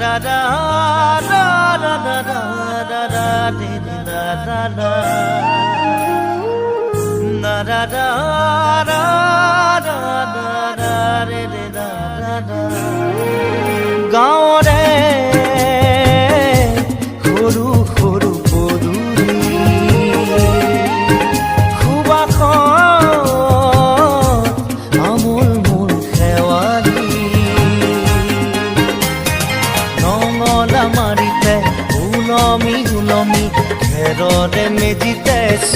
রা রা রা রা রা রা রা রা রে রে রা রা রা না রা রা রা রা রা রা রে রে রা রা রা গাঁৱৰে সৰু মালা মারিতে ওলমি ওলমি খেৰৰে মেজিত